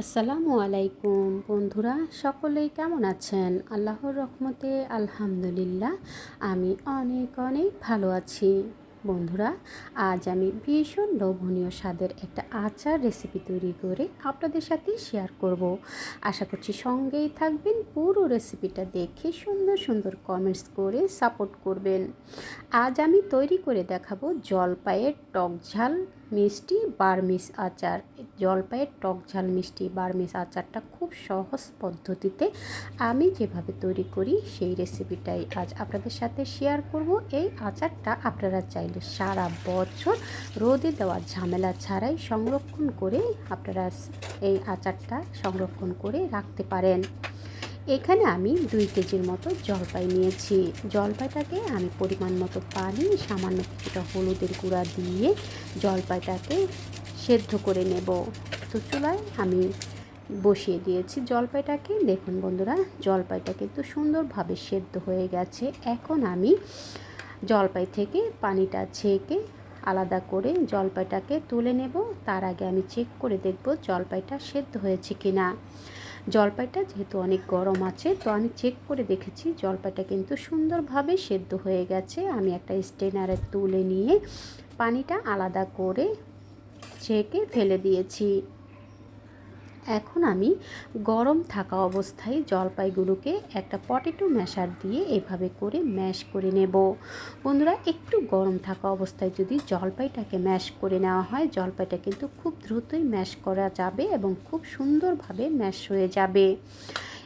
আসসালামু আলাইকুম বন্ধুরা, সকলেই কেমন আছেন? আল্লাহর রহমতে আলহামদুলিল্লাহ, আমি অনেক অনেক ভালো আছি। বন্ধুরা, আজ আমি ভীষণ লোভনীয় স্বাদের একটা আচার রেসিপি তৈরি করে আপনাদের সাথে শেয়ার করব। আশা করছি সঙ্গেই থাকবেন, পুরো রেসিপিটা দেখে সুন্দর সুন্দর কমেন্টস করে সাপোর্ট করবেন। আজ আমি তৈরি করে দেখাবো জলপাইয়ের টক ঝাল মিষ্টি বার্মিস আচার। জলপাইয়ের টক ঝাল মিষ্টি বার্মিস আচারটা খুব সহজ পদ্ধতিতে আমি যেভাবে তৈরি করি সেই রেসিপিটাই আজ আপনাদের সাথে শেয়ার করব। এই আচারটা আপনারা চাইলে সারা বছর রোদে দেওয়া ঝামেলা ছাড়াই সংরক্ষণ করে আপনারা এই আচারটা সংরক্ষণ করে রাখতে পারেন। এখানে আমি দুই কেজির মতো জলপাই নিয়েছি। জলপাইটাকে আমি পরিমাণ মতো পানি, সামান্য কিছুটা হলুদের গুঁড়া দিয়ে জলপাইটাকে সেদ্ধ করে নেব। তো চুলায় আমি বসিয়ে দিয়েছি জলপাইটাকে। দেখুন বন্ধুরা, জলপাইটা কিন্তু সুন্দরভাবে সেদ্ধ হয়ে গেছে। এখন আমি জলপাই থেকে পানিটা ছেঁকে আলাদা করে জলপাইটাকে তুলে নেব। তার আগে আমি চেক করে দেখব জলপাইটা সেদ্ধ হয়েছে কি না জলপাইটা যেহেতু অনেক গরম আছে, তো আমি চেক করে দেখেছি জলপাইটা কিন্তু সুন্দরভাবে সেদ্ধ হয়ে গেছে। আমি একটা স্টেনারে তুলে নিয়ে পানিটা আলাদা করে ছেঁকে ফেলে দিয়েছি। এখন আমি গরম থাকা অবস্থায় জলপাইগুলোকে একটা পটেটো ম্যাশার দিয়ে এভাবে করে ম্যাশ করে নেব। বন্ধুরা, একটু গরম থাকা অবস্থায় যদি জলপাইটাকে ম্যাশ করে নেওয়া হয়, জলপাইটা কিন্তু খুব দ্রুতই ম্যাশ করা যাবে এবং খুব সুন্দরভাবে ম্যাশ হয়ে যাবে।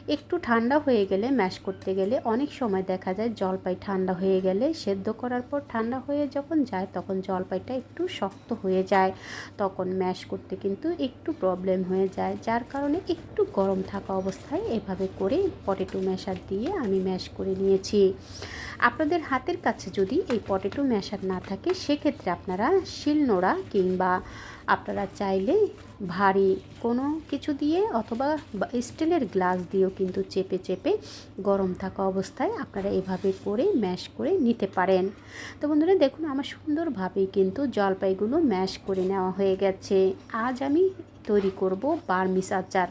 একটু ঠান্ডা হয়ে গেলে ম্যাশ করতে গেলে অনেক সময় দেখা যায় জলপাই ঠান্ডা হয়ে গেলে সেদ্ধ করার পর ঠান্ডা হয়ে যখন যায় তখন জলপাইটা একটু শক্ত হয়ে যায়। তখন ম্যাশ করতে কিন্তু একটু প্রবলেম হয়ে যায়। যার কারণে একটু গরম থাকা অবস্থায় এভাবে করে পটেটো ম্যাশার দিয়ে আমি ম্যাশ করে নিয়েছি। আপনাদের হাতের কাছে যদি এই পটেটো ম্যাশার না থাকে, সেক্ষেত্রে আপনারা শিলনোড়া কিংবা আপনারা চাইলে ভারী কোনো কিছু দিয়ে অথবা স্টিলের গ্লাস দিয়েও কিন্তু চেপে চেপে গরম থাকা অবস্থায় আপনারা এভাবে করে ম্যাশ করে নিতে পারেন। তো বন্ধুরা, দেখুন আমার সুন্দরভাবেই কিন্তু জলপাইগুলো ম্যাশ করে নেওয়া হয়ে গেছে। আজ আমি তৈরি করব বার্মিস আচার।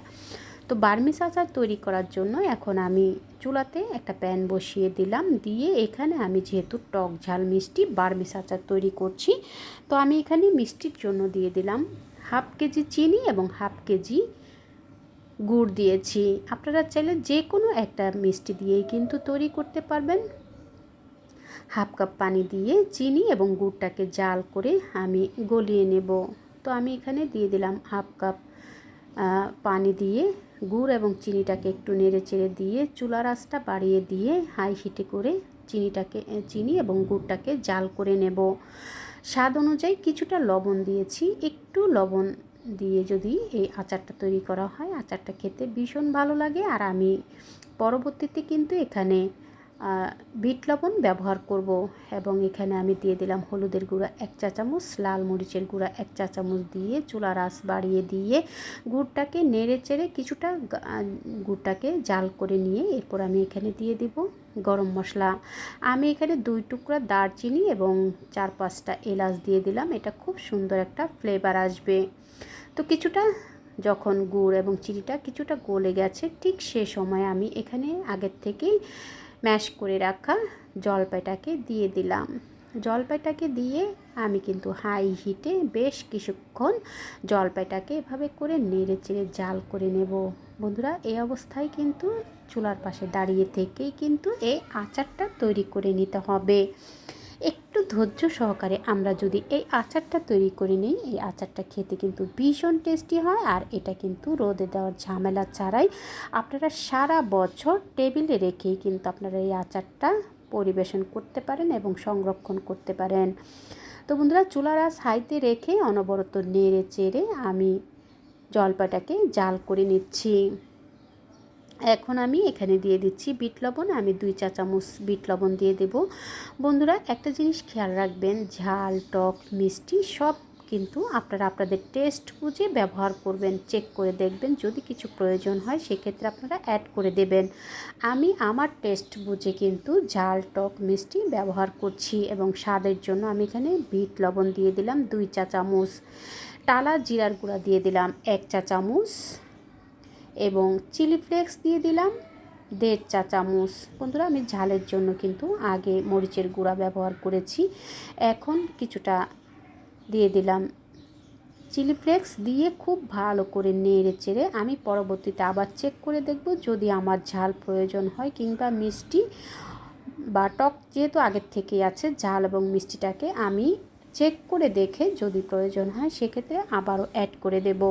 তো বার্মিস আচার তৈরি করার জন্য এখন আমি চুলাতে একটা প্যান বসিয়ে দিলাম। দিয়ে এখানে আমি যেহেতু টক ঝাল মিষ্টি বার্মিস আচার তৈরি করছি, তো আমি এখানে মিষ্টির জন্য দিয়ে দিলাম হাফ কেজি চিনি এবং হাফ কেজি গুড় দিয়েছি। আপনারা চাইলে যে কোনো একটা মিষ্টি দিয়েই কিন্তু তৈরি করতে পারবেন। হাফ কাপ পানি দিয়ে চিনি এবং গুড়টাকে জাল করে আমি গলিয়ে নেব। তো আমি এখানে দিয়ে দিলাম হাফ কাপ পানি দিয়ে গুড় এবং চিনিটাকে একটু নেড়ে চেড়ে দিয়ে চুলার আঁচটা বাড়িয়ে দিয়ে হাই হিটে করে চিনিটাকে, চিনি এবং গুড়টাকে জাল করে নেব। স্বাদ অনুযায়ী কিছুটা লবণ দিয়েছি। একটু লবণ দিয়ে যদি এই আচারটা তৈরি করা হয়, আচারটা খেতে ভীষণ ভালো লাগে। আর আমি পরবর্তীতে কিন্তু এখানে বিট লবণ ব্যবহার করব এবং এখানে আমি দিয়ে দিলাম হলুদের গুঁড়া এক চা চামচ, লাল মরিচের গুঁড়া এক চা চামচ দিয়ে চুলার আঁচ বাড়িয়ে দিয়ে গুড়টাকে নেড়ে চেড়ে কিছুটা গুড়টাকে জাল করে নিয়ে এরপর আমি এখানে দিয়ে দিব গরম মশলা। আমি এখানে দুই টুকরা দারচিনি এবং চার পাঁচটা এলাচ দিয়ে দিলাম, এটা খুব সুন্দর একটা ফ্লেভার আসবে। তো কিছুটা যখন গুড় এবং চিনিটা কিছুটা গলে গেছে, ঠিক সে সময় আমি এখানে আগের থেকেই ম্যাশ করে রাখা জলপাইটাকে দিয়ে দিলাম। জলপাইটাকে দিয়ে আমি কিন্তু হাই হিটে বেশ কিছুক্ষণ জলপাইটাকে এভাবে করে নেড়ে চেড়ে জাল করে নেব। বন্ধুরা এই অবস্থায় কিন্তু চুলার পাশে দাঁড়িয়ে থেকেই কিন্তু এই আচারটা তৈরি করে নিতে হবে। একটু ধৈর্য সহকারে আমরা যদি এই আচারটা তৈরি করে নিই, এই আচারটা খেতে কিন্তু ভীষণ টেস্টি হয় আর এটা কিন্তু রোদে দেওয়ার ঝামেলা ছাড়াই আপনারা সারা বছর টেবিলে রেখেই কিন্তু আপনারা এই আচারটা পরিবেশন করতে পারেন এবং সংরক্ষণ করতে পারেন। তো বন্ধুরা, চুলার আস হাইতে রেখে অনবরত নেড়ে চেড়ে আমি জলপাটাকে জাল করে নিচ্ছি। এখন আমি এখানে দিয়ে দিচ্ছি বিট লবণ, আমি দুই চা চামচ বিট লবণ দিয়ে দেব। বন্ধুরা, একটা জিনিস খেয়াল রাখবেন, ঝাল, টক, মিষ্টি সব কিন্তু আপনারা আপনাদের টেস্ট বুঝে ব্যবহার করবেন চেক করে দেখবেন, যদি কিছু প্রয়োজন হয় সেক্ষেত্রে আপনারা অ্যাড করে দেবেন। আমি আমার টেস্ট বুঝে কিন্তু ঝাল, টক, মিষ্টি ব্যবহার করছি এবং স্বাদের জন্য আমি এখানে বিট লবণ দিয়ে দিলাম, দুই চা চামচ। টালা, জিরার গুঁড়া দিয়ে দিলাম, এক চা চামচ। এবং চিলি ফ্লেক্স দিয়ে দিলাম দেড় চা চামচ। বন্ধুরা, আমি ঝালের জন্য কিন্তু আগে মরিচের গুঁড়া ব্যবহার করেছি। এখন কিছুটা দিয়ে দিলাম চিলি ফ্লেক্স দিয়ে খুব ভালো করে নেড়ে চেড়ে আমি পরবর্তীতে আবার চেক করে দেখব। যদি আমার ঝাল প্রয়োজন হয় কিংবা মিষ্টি বা টক যেহেতু আগের থেকেই আছে, ঝাল এবং মিষ্টিটাকে আমি চেক করে দেখে যদি প্রয়োজন হয় সেক্ষেত্রে আবারও অ্যাড করে দেব।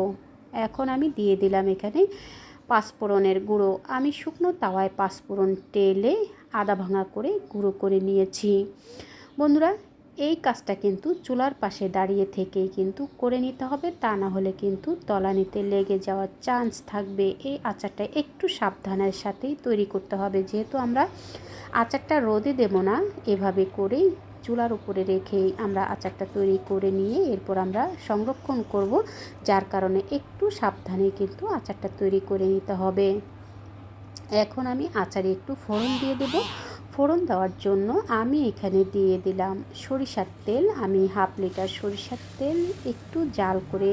এখন আমি দিয়ে দিলাম এখানে পাঁচফোড়নের গুঁড়ো। আমি শুকনো তাওয়ায় পাঁচফোড়ন টেলে আদা ভাঙা করে গুঁড়ো করে নিয়েছি। বন্ধুরা, এই কাজটা কিন্তু চুলার পাশে দাঁড়িয়ে থেকেই কিন্তু করে নিতে হবে। তা না হলে কিন্তু তলানিতে লেগে যাওয়ার চান্স থাকবে। এই আচারটা একটু সাবধানের সাথেই তৈরি করতে হবে। যেহেতু আমরা আচারটা রোদে দেব না, এভাবে করেই চুলার উপরে রেখেই আমরা আচারটা তৈরি করে নিয়ে এরপর আমরা সংরক্ষণ করব, যার কারণে একটু সাবধানে কিন্তু আচারটা তৈরি করে নিতে হবে। এখন আমি আচারে একটু ফোড়ন দিয়ে দেব। ফোড়ন দেওয়ার জন্য আমি এখানে দিয়ে দিলাম সরিষার তেল। আমি হাফ লিটার সরিষার তেল একটু জাল করে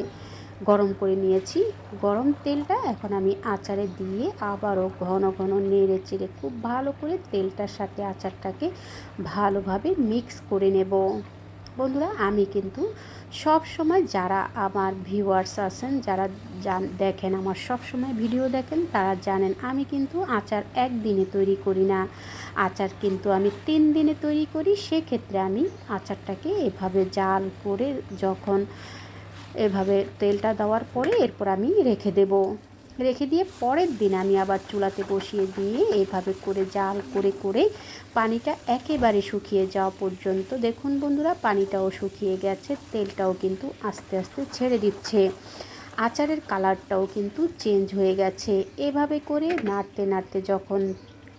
গরম করে নিয়েছি। গরম তেলটা এখন আমি আচারে দিয়ে আবারও ঘন ঘন নেড়ে চেড়ে খুব ভালো করে তেলটার সাথে আচারটাকে ভালোভাবে মিক্স করে নেব। বন্ধুরা, আমি কিন্তু সব সময় যারা আমার ভিউয়ার্স আছেন, যারা জান দেখেন আমার সব সময় ভিডিও দেখেন, তারা জানেন আমি কিন্তু আচার একদিনে তৈরি করি না। আচার কিন্তু আমি তিন দিনে তৈরি করি, সেক্ষেত্রে আমি আচারটাকে এভাবে জাল করে যখন এভাবে তেলটা দেওয়ার পরে এরপর আমি রেখে দেব। রেখে দিয়ে পরের দিন আমি আবার চুলাতে বসিয়ে দিয়ে এইভাবে করে জাল করে করে পানিটা একেবারে শুকিয়ে যাওয়া পর্যন্ত, দেখুন বন্ধুরা পানিটাও শুকিয়ে গেছে, তেলটাও কিন্তু আস্তে আস্তে ছেড়ে দিচ্ছে। আচারের কালারটাও কিন্তু চেঞ্জ হয়ে গেছে। এভাবে করে নাড়তে নাড়তে যখন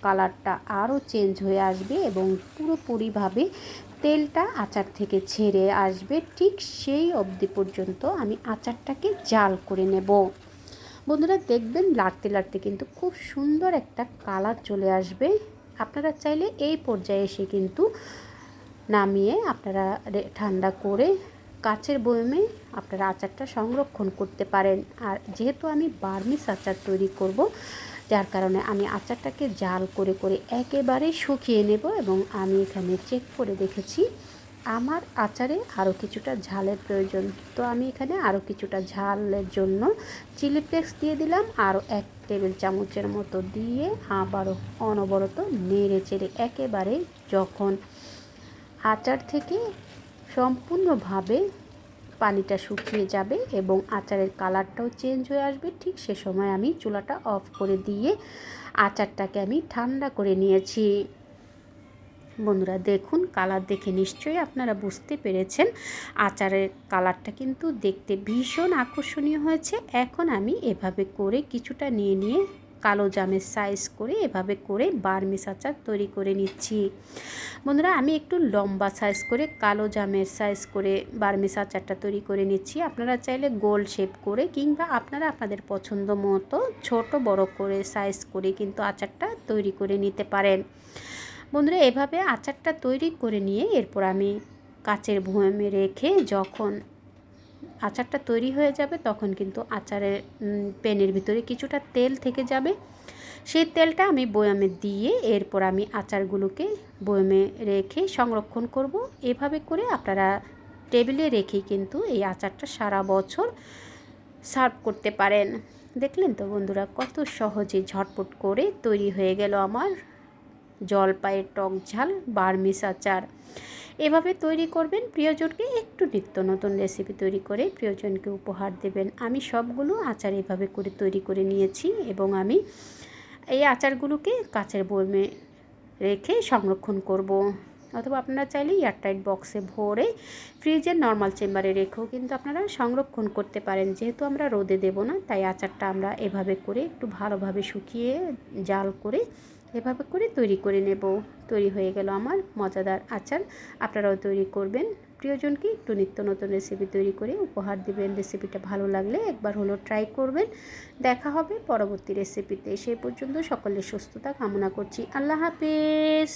কালারটা আরও চেঞ্জ হয়ে আসবে এবং পুরোপুরিভাবে তেলটা আচার থেকে ছেড়ে আসবে, ঠিক সেই অবধি পর্যন্ত আমি আচারটাকে জাল করে নেব। বন্ধুরা, দেখবেন লাড়তে লাড়তে কিন্তু খুব সুন্দর একটা কালার চলে আসবে। আপনারা চাইলে এই পর্যায়ে এসে কিন্তু নামিয়ে আপনারা ঠান্ডা করে কাচের বয়মে আপনারা আচারটা সংরক্ষণ করতে পারেন। আর যেহেতু আমি বার্মিস আচার তৈরি করব যার কারণে আমি আচারটাকে জাল করে করে একেবারে শুকিয়ে নেব এবং আমি এখানে চেক করে দেখেছি আমার আচারে আরও কিছুটা ঝালের প্রয়োজন। তো আমি এখানে আরও কিছুটা ঝালের জন্য চিলি ফ্লেক্স দিয়ে দিলাম আরও এক টেবিল চামচের মতো দিয়ে আবারও অনবরত নেড়ে চেড়ে একেবারে যখন আচার থেকে সম্পূর্ণভাবে পানিটা শুকিয়ে যাবে এবং আচারের কালারটাও চেঞ্জ হয়ে আসবে। ঠিক সে সময় আমি চুলাটা অফ করে দিয়ে আচারটাকে আমি ঠান্ডা করে নিয়েছি। বন্ধুরা, দেখুন, কালার দেখে নিশ্চয়ই আপনারা বুঝতে পেরেছেন। আচারের কালারটা কিন্তু দেখতে ভীষণ আকর্ষণীয় হয়েছে। এখন আমি এভাবে করে কিছুটা নিয়ে নিয়ে কালো জামের সাইজ করে এভাবে করে বার্মিস আচার তৈরি করে নিচ্ছি। বন্ধুরা, আমি একটু লম্বা সাইজ করে কালো জামের সাইজ করে বার্মিস আচারটা তৈরি করে নিচ্ছি। আপনারা চাইলে গোল শেপ করে কিংবা আপনারা আপনাদের পছন্দ মতো ছোট বড় করে সাইজ করে কিন্তু আচারটা তৈরি করে নিতে পারেন। বন্ধুরা, এভাবে আচারটা তৈরি করে নিয়ে এরপর আমি কাচের ভুঁয়ামে রেখে যখন আচারটা তৈরি হয়ে যাবে, তখন কিন্তু আচারের প্যানের ভিতরে কিছুটা তেল থেকে যাবে। সেই তেলটা আমি বয়ামে দিয়ে এরপর আমি আচারগুলোকে বয়ামে রেখে সংরক্ষণ করব। এভাবে করে আপনারা টেবিলে রেখেই কিন্তু এই আচারটা সারা বছর সার্ভ করতে পারেন। দেখলেন তো বন্ধুরা, কত সহজে ঝটপট করে তৈরি হয়ে গেল আমার জলপাইয়ের টক ঝাল, বার্মিস আচার। এভাবে তৈরি করবেন প্রিয়জনকে একটু নিত্য নতুন রেসিপি তৈরি করে প্রিয়জনকে উপহার দেবেন। আমি সবগুলো আচার এভাবে করে তৈরি করে নিয়েছি এবং আমি এই আচারগুলোকে কাচের বয়মে রেখে সংরক্ষণ করব। অথবা আপনারা চাইলে এয়ারটাইট বক্সে ভরে ফ্রিজের নর্মাল চেম্বারে রেখেও কিন্তু আপনারা সংরক্ষণ করতে পারেন। যেহেতু আমরা রোদে দেব না, তাই আচারটা আমরা এভাবে করে একটু ভালোভাবে শুকিয়ে জাল করে এভাবে করে তৈরি করে নেব। তৈরি হয়ে গেল আমার মজাদার আচার। আপনারাও তৈরি করবেন। প্রিয়জনকে একটু নিত্য নতুন রেসিপি তৈরি করে উপহার দিবেন। রেসিপিটা ভালো লাগলে একবার হলো ট্রাই করবেন। দেখা হবে পরবর্তী রেসিপিতে সেই পর্যন্ত সকলের সুস্থতা কামনা করছি। আল্লাহ হাফেজ।